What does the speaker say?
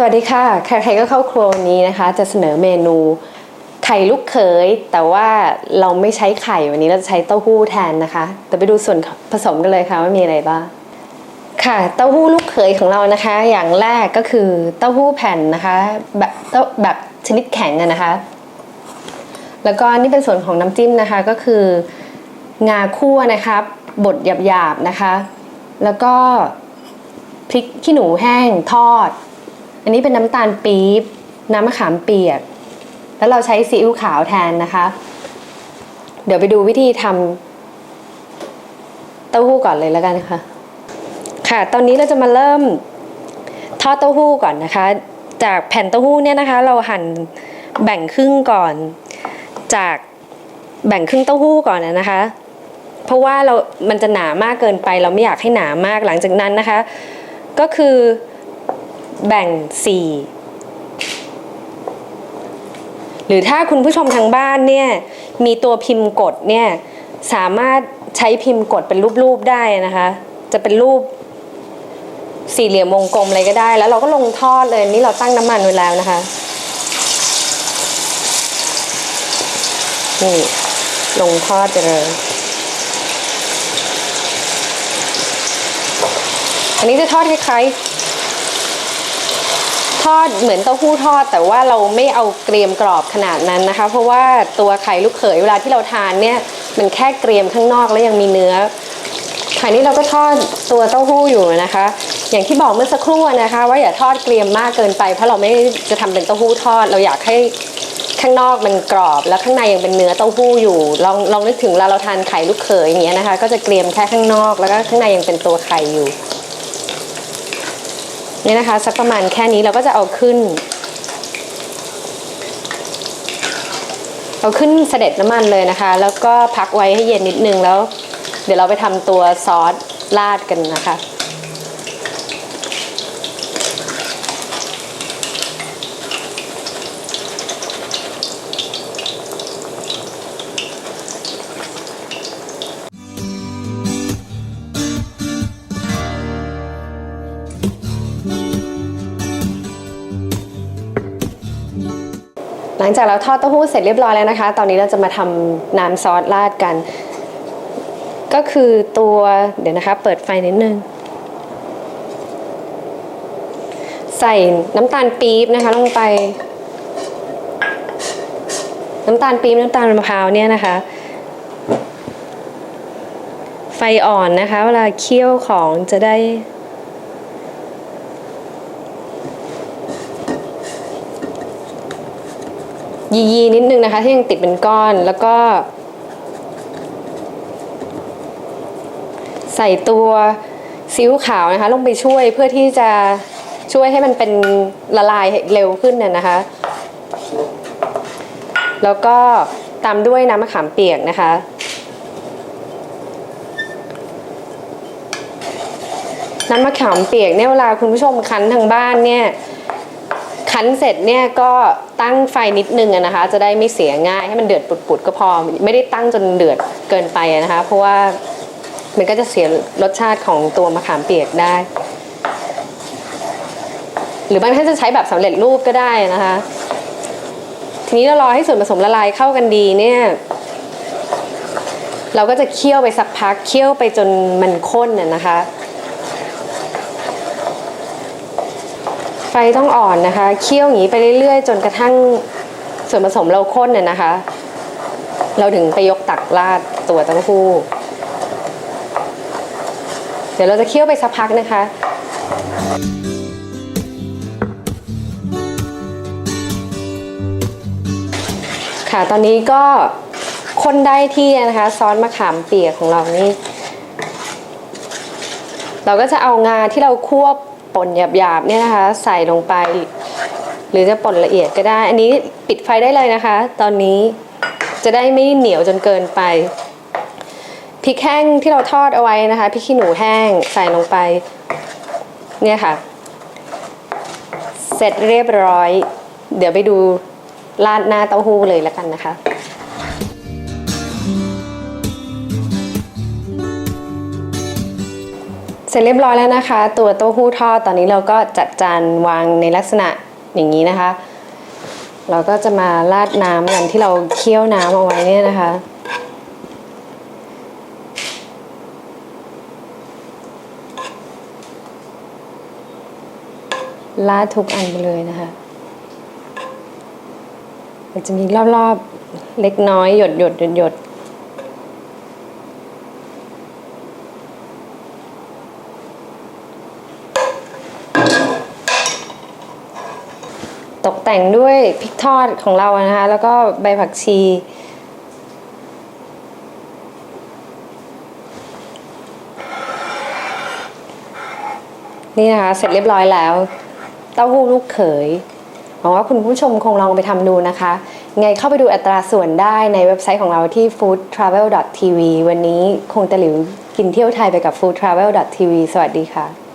สวัสดีค่ะ ใครๆก็เข้าครัววันนี้นะคะ จะเสนอเมนูไข่ลูกเขย แต่ว่าเราไม่ใช้ไข่วันนี้เราจะใช้เต้าหู้แทนนะคะ แต่ไปดูส่วนผสมกันเลยค่ะว่ามีอะไรบ้าง ค่ะ เต้าหู้ลูกเขยของเรานะคะ อย่างแรกก็คือเต้าหู้แผ่นนะคะแบบเต้าแบบชนิดแข็งอะนะคะ แล้วก็นี่เป็นส่วนของน้ำจิ้มนะคะก็คืองาคั่วนะคะบดหยาบๆนะคะ แล้วก็พริกขี้หนูแห้งทอด อันนี้เป็นน้ำตาลปี๊บน้ำมะขามเปียก แล้วเราใช้ซีอิ๊วขาวแทนนะคะ เดี๋ยวไปดูวิธีทำเต้าหู้ก่อนเลยแล้วกันค่ะ ค่ะ ตอนนี้เราจะมาเริ่มทอดเต้าหู้ก่อนนะคะ จากแผ่นเต้าหู้เนี่ยนะคะ เราหั่นแบ่งครึ่งก่อน จากแบ่งครึ่งเต้าหู้ก่อนนะคะ เพราะว่าเรา มันจะหนามากเกินไป เราไม่อยากให้หนามาก หลังจากนั้นนะคะ ก็คือ แบ่งสี่หรือถ้าคุณผู้ชมทางบ้านเนี่ยมีตัวพิมพ์กดเนี่ยสามารถใช้พิมพ์กดเป็นรูปๆได้นะคะ จะเป็นรูปสี่เหลี่ยมวงกลมอะไรก็ได้ แล้วเราก็ลงทอดเลยนี่เราตั้งน้ำมันไว้แล้วนะคะนี่ลงทอดไปเลย อันนี้จะทอดคล้าย อดเหมือนเต้าหู้ทอด แต่ว่าเราไม่เอาเกรียมกรอบขนาดนั้นนะคะ เพราะว่าตัวไข่ลูกเขยเวลาที่เราทานเนี่ยมันแค่เกรียมข้างนอกแล้วยังมีเนื้อไข่นี้เราก็ทอดตัวเต้าหู้อยู่นะคะ อย่างที่บอกเมื่อสักครู่นะคะ ว่าอย่าทอดเกรียมมากเกินไป เพราะเราไม่จะทำเป็นเต้าหู้ทอด เราอยากให้ข้างนอกมันกรอบ แล้วข้างในยังเป็นเนื้อเต้าหู้อยู่ ลองลองนึกถึงเวลาเราทานไข่ลูกเขยอย่างเงี้ยนะคะ ก็จะเกรียมแค่ข้างนอก แล้วก็ข้างในยังเป็นตัวไข่อยู่ นี่นะคะสักประมาณแค่นี้เราก็จะเอาขึ้น เอาขึ้นเสด็จน้ำมันเลยนะคะ แล้วก็พักไว้ให้เย็นนิดนึงแล้ว เดี๋ยวเราไปทำตัวซอสราดกันนะคะ หลังจากเราทอดเต้าหู้เสร็จเรียบร้อยแล้วนะคะ ตอนนี้เราจะมาทำน้ำซอสราดกัน ก็คือตัวเดี๋ยวนะคะ เปิดไฟนิดนึง ใส่น้ำตาลปี๊บนะคะ ลงไป น้ำตาลปี๊บน้ำตาลมะพร้าวเนี่ยนะคะ ไฟอ่อนนะคะ เวลาเคี่ยวของจะได้ ยียีนิดนึงนะคะ ที่ยังติดเป็นก้อนแล้วก็ ใส่ตัวซีอิ๊วขาวนะคะ ลงไปช่วยเพื่อที่จะช่วยให้มันเป็นละลายเร็วขึ้นน่ะนะคะ แล้วก็ตามด้วยน้ำมะขามเปียกนะคะ น้ำมะขามเปียกเนี่ยเวลาคุณผู้ชมคั้นทางบ้านเนี่ย คั้นเสร็จเนี่ยก็ ตั้งไฟนิดนึงนะคะ จะได้ไม่เสียง่ายให้มันเดือดปุดๆก็พอไม่ได้ตั้งจนเดือดเกินไปนะคะ เพราะว่ามันก็จะเสียรสชาติของตัวมะขามเปียกได้ หรือบางท่านจะใช้แบบสำเร็จรูปก็ได้นะคะ ทีนี้เรารอให้ส่วนผสมละลายเข้ากันดีเนี่ยเราก็จะเคี่ยวไปสักพักเคี่ยวไปจนมันข้นน่ะนะคะ ไฟ ต้องอ่อนนะคะ เคี่ยวอย่างนี้ไปเรื่อยๆ จนกระทั่งส่วนผสมเราข้นเนี่ยนะคะ เราถึงไปยกตักราดตัวเต้าหู้ เดี๋ยวเราจะเคี่ยวไปสักพักนะคะค่ะตอนนี้ก็คนได้ที่นะคะซอสมะขามเปียกของเรานี่ เราก็จะเอางาที่เราควบ ป่นหยาบๆเนี่ยนะคะ ใส่ลงไป หรือจะป่นละเอียดก็ได้ อันนี้ปิดไฟได้เลยนะคะ ตอนนี้จะได้ไม่เหนียวจนเกินไปพริกแห้งที่เราทอดเอาไว้นะคะพริกขี้หนูแห้งใส่ลงไป เนี่ยค่ะ เสร็จเรียบร้อย เดี๋ยวไปดูราดหน้าเต้าหู้เลยแล้วกันนะคะ เสร็จเรียบร้อยแล้วนะคะ ตัวเต้าหู้ทอดตอนนี้เราก็จัดจานวางในลักษณะอย่างนี้นะคะ เราก็จะมาราดน้ำกันที่เราเคี่ยวน้ำเอาไว้เนี่ยนะคะราดทุกอันไปเลยนะคะมันจะมีรอบๆเล็กน้อยหยดหยดหยดหยด ตกแต่งด้วยพริกทอดของเรานะคะ แล้วก็ใบผักชี นี่นะคะ เสร็จเรียบร้อยแล้ว เต้าหู้ลูกเขยหวังว่าคุณผู้ชมคงลองไปทำดูนะคะ ไงเข้าไปดูอัตราส่วนได้ในเว็บไซต์ของเราที่ foodtravel.tv วันนี้คงตะหลิวกินเที่ยวไทยไปกับ foodtravel.tv สวัสดีค่ะ